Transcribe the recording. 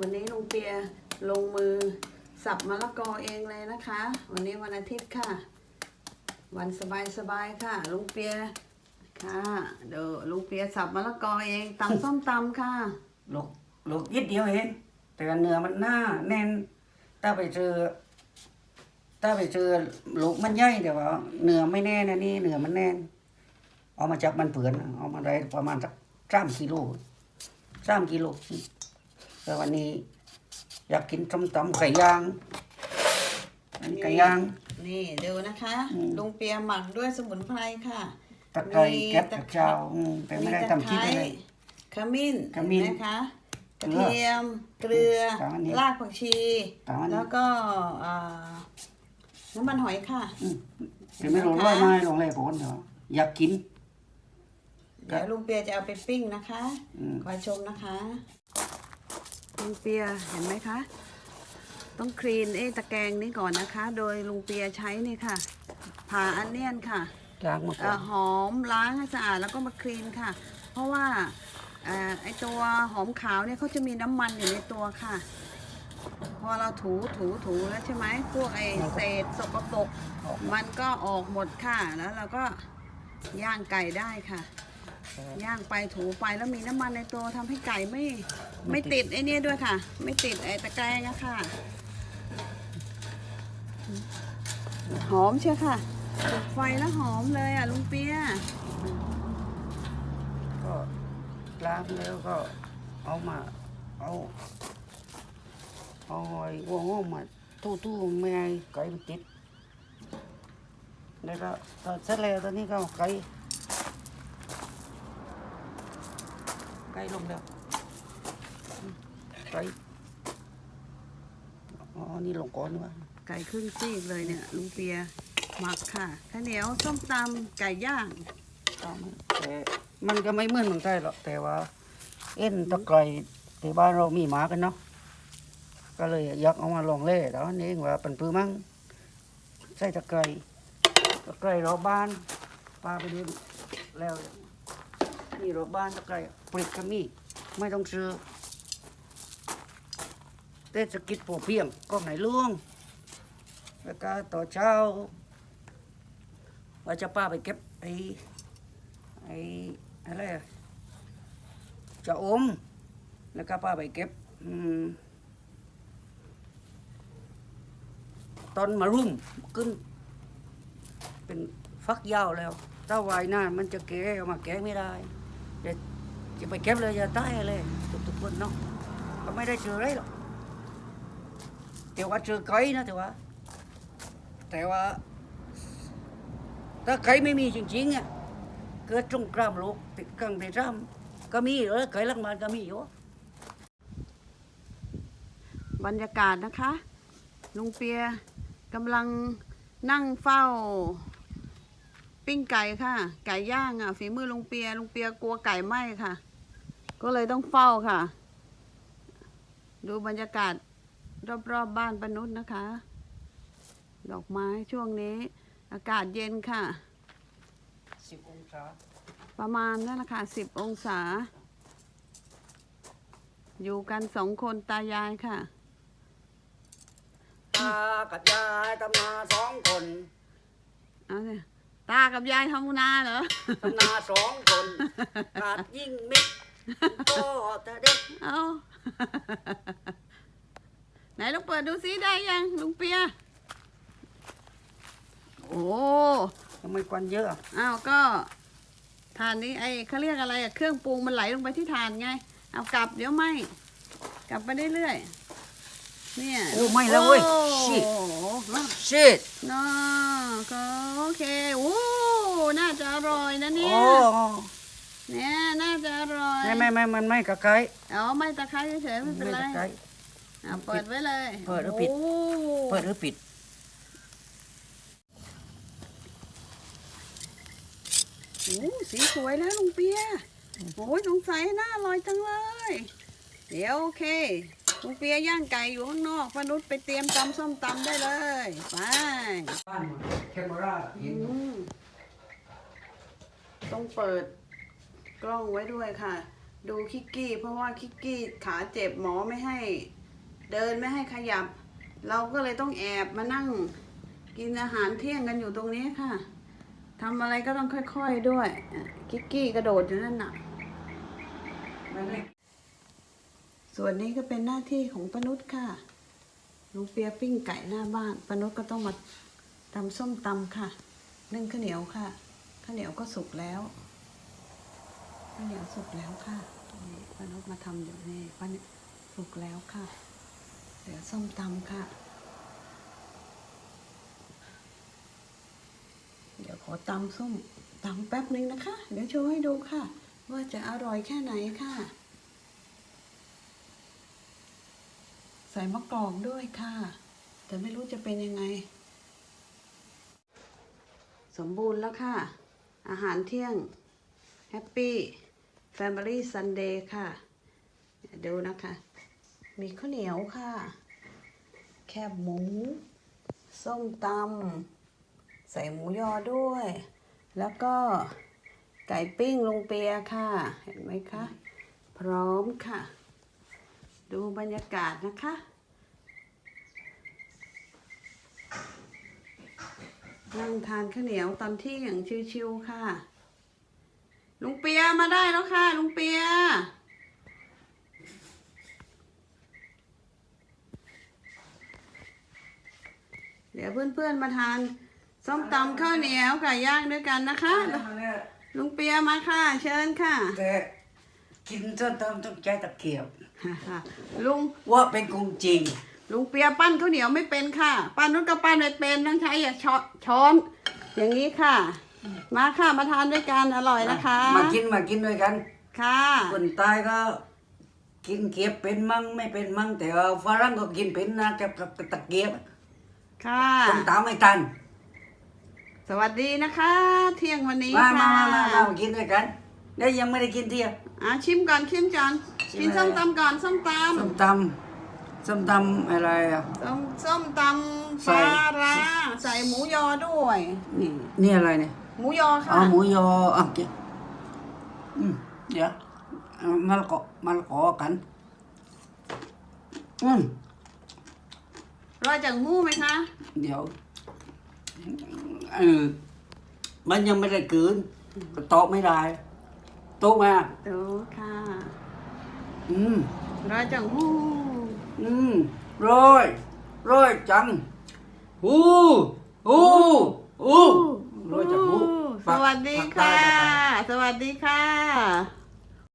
วันนี้ลุงเปียลงมือสับมะละกอเองเลยนะคะ วันนี้วันอาทิตย์ค่ะ วันสบายๆค่ะ ลุงเปียค่ะเดี๋ยวลุงเปียสับมะละกอเองตำส้มตำค่ะลูกลูกยิดเดียวเองแต่เนื้อมันหน้าแน่นถ้าไปเจอถ้าไปเจอลูกมันใหญ่แต่ว่าเนื้อไม่แน่นะนี่เนื้อมันแน่น เอามาจากมันเปือนเอามาได้ประมาณสักสามกิโลสามกิโล แต่วันนี้ อยากกินส้มตำไก่ย่างอันนี้ไก่ย่าง นี่ดูนะคะอืม ลุงเปียหมักด้วยสมุนไพรค่ะ ตะไคร้มีแก๊บตะตะไคร้เจ้าอืมแต่ไม่ได้ทำคลิปอะไรเลย ขมิ้นขมิ้นเห็นะคะกเกระลือเทียม เกลือตามอันนี้รากผักชีตามอันนี้ แล้วก็อ่าน้ำมันหอยค่ะ อืมแต่ไม่รู้ร้อยไม้ลงเลยผมเถอะอยากกิน เดี๋ยวลุงเปียจะเอาไปปิ้งนะคะ อืมคอยชมนะคะ ลุงเปียเห็นไหมคะ ต้องคลีนไอ้ตะแกรงนี้ก่อนนะคะ โดยลุงเปียใช้นี่ค่ะผ่าอันเนียนค่ะล้างมาก่เอ่ออนหอมล้างให้สะอาดแล้วก็มาคลีนค่ะ เพราะว่าเอ่อไอตัวหอมขาวเนี่ยเขาจะมีน้ำมันอยู่ในตัวค่ะ พอเราถูถูถูแล้วใช่ไหมพวกไอเศษสกปรกมันก็ออกหมดค่ะ แล้วเราก็ย่างไก่ได้ค่ะ ย่างไปถูไปแล้วมีน้ำมันในตัวทำให้ไก่ไม่ไม่ติดไอเนี่ยด้วยค่ะ ไม่ติดไอตะแกรงอะค่ะ หอมเชียวค่ะจุดไฟแล้วหอมเลยอะลุงเปียก็ล้างแล้วก็เอามาเอาเอาไอ้หัวหอมมาทู่ๆไม่ให้ไก่มันติดแล้วก็ตอนเสร็จแล้วตอนนี้ก็เอาไก่ ไก่ลงแล้วอืมไก่อ๋อ นี่ลงก่อนดีกว่าไก่ครึ่งซีกเลยเนี่ยลุงเปียหมักค่ะข้าวเหนียวส้มตำไก่ย่างเอามาแต่มันก็ไม่เหมือนเมืองไทยหรอกแต่ว่า เอ็นตะไคร้ที่บ้านเรามีหมากันเนาะก็เลยอยากเอามาลองเล่แล้วนี่เองว่าเป็นปื้อมั่งใส่ตะไคร้ตะไคร้รอบบ้านปลาไปดูแล้ว นี่รอบบ้านตะไคร้ปลิกก็มีไม่ต้องซื้อเทศกิจพอเพียงก็ไหนล่วง แล้วก็ต่อเช้าว่าจะป้าไปเก็บไอ้ไอ้อะไรอะจะอม แล้วก็ป้าไปเก็บอืมต้นมะรุมขึ้น เป็นฟักยาวแล้ว ถ้าไวายหน้ามันจะแก่เอามาแก่ไม่ได้ เดี๋ยวจะไปเก็บเลยจะตายเลยทุกๆคนเนาะก็ไม่ได้เจออะไรหรอกแต่ว่าเจอไก่นะแต่ว่า แต่ว่า ถ้าใครไม่มีจริงๆอะเกิดสงครามโลกติดกังติดร่ำก็มีเออใครลักมานก็มีอยู่บรรยากาศนะคะ ลุงเปียกำลังนั่งเฝ้า ปิ้งไก่ค่ะ ไก่ย่างอะ ฝีมือลุงเปียลุงเปียกลัวไก่ไหม้ค่ะ ก็เลยต้องเฝ้าค่ะ ดูบรรยากาศรอบๆบบ้านปานุษนะคะ ดอกไม้ช่วงนี้ อากาศเย็นค่ะสิบองศาประมาณนั่นแหละค่ะสิบองศา อยู่กันสองคนตายายค่ะตากับยายทำนาสองคน เอาเลย ตากับยายทำนาเหรอทำนาสองคนขาดยิ่งเม็ดก็แต่เด็กเอาไหนลองเปิดดูซิได้ยังลุงเปีย โอ้ทำไมควันเยอะอ้าวก็ทานนี้ไอ้เขาเรียกอะไรอะเครื่องปรุงมันไหลลงไปที่ทานไง เอากลับเดี๋ยวไหมกลับไปเรื่อยๆเนี่ยโอ้ไม่แล้วเว้ยโอ้ชิดโหชิดน่า ก็โอเคโอ้น่าจะอร่อยนะเนี่โอ้ยเนี่ยน่าจะอร่อยไม่ไม่ไม่มันไม่กระไกอ๋อไม่ตะไคร้เฉยๆไม่เป็นไรตะไคร้อะเปิดไว้เลยเปิดหรือปิดเปิดหรือปิดโอ้สีสวยแล้วลุงเปียโอ้ยสงสัยน่าอร่อยจังเลย เดี๋ยวโอเค ลุงเปียย่างไก่อยู่ข้างนอกพนุษย์ไปเตรียมตำส้มตำได้เลย ไปบ้านแคมราเห็นอืมต้องเปิดกล้องไว้ด้วยค่ะ ดูคิกกี้ เพราะว่าคิกกี้ขาเจ็บหมอไม่ให้ เดินไม่ให้ขยับ เราก็เลยต้องแอบมานั่งกินอาหารเที่ยงกันอยู่ตรงนี้ค่ะทำอะไรก็ต้องค่อยๆด้วย คิกกี้กระโดดอยู่นั่นน่ะ ส่วนนี้ก็เป็นหน้าที่ของปนุชค่ะลุงเปียปิ้งไก่หน้าบ้านปนุชก็ต้องมาทำส้มตำค่ะนึ่งข้าวเหนียวค่ะข้าวเหนียวก็สุกแล้วข้าวเหนียวสุกแล้วค่ะปนุชมาทำอยู่นี่ปนุชสุกแล้วค่ะเดี๋ยวส้มตำค่ะ เดี๋ยวขอตำส้มตำแป๊บนึงนะคะ เดี๋ยวโชว์ให้ดูค่ะ ว่าจะอร่อยแค่ไหนค่ะ ใส่มะกรอกด้วยค่ะ แต่ไม่รู้จะเป็นยังไง สมบูรณ์แล้วค่ะ อาหารเที่ยง Happy Family Sunday ค่ะเดี๋ยวดูนะคะ มีข้าวเหนียวค่ะ แคบหมู ส้มตำใส่หมูยอด้วย แล้วก็ไก่ปิ้งลงเปียค่ะ เห็นไหมคะ พร้อมค่ะ ดูบรรยากาศนะคะ นั่งทานข้าวเหนียวตอนเที่ยงชิวๆค่ะ ลุงเปียมาได้แล้วค่ะ ลุงเปียเดี๋ยวเพื่อนๆมาทานส้มตำข้าวเหนียวไก่ย่างด้วยกันนะคะ ลุงเปียมาค่ะ เชิญค่ะแต่ กินจนต้องต้องใจตะเกียบลุงว่าเป็นกงจริง ลุงเปียปั้นข้าวเหนียวไม่เป็นค่ะ ปั้นนู้นก็ปั้นไม่เป็นต้องใช้อย่าช้อนช้อน อย่างนี้ค่ะ มาค่ะมาทานด้วยกันอร่อยนะคะ มากินมากินด้วยกัน ค่ะคนตายก็กินเกียบเป็นมั่งไม่เป็นมั่งแต่ว่าฝรั่งก็กินเป็นนะกับกับตะเกียบ ค่ะคนตามไม่ทัน สวัสดีนะคะ เที่ยงวันนี้มาค่ะมามามามากินด้วยกันเดี๋ยวยังไม่ได้กินเที่ยง อะชิมก่อนชิมก่อนชิมกินอะไรส้มตำก่อนส้มตส้มตำส้มตำอะไรอะำส้มส้มตำใส่ปลาร้าใส่หมูยอด้วยนี่นี่อะไรเนี่ยหมูยออ๋ค่ะอหมูยออะเดี๋ยวอืมเดี๋ยวเอามะละกอมะละกอกัน อืมรอยจากหมูไหมคะเดี๋ยวเออมันยังไม่ได้กลืนโต๊ะไม่ได้ โต๊ะมาโตค่ะอืมรอยจากหมูอืมร้อยร้อยจังฮู้ฮู้ฮู้ร้อยจังฮู้สวัสดีปักค่ะใต้ปักใต้สวัสดีค่ะ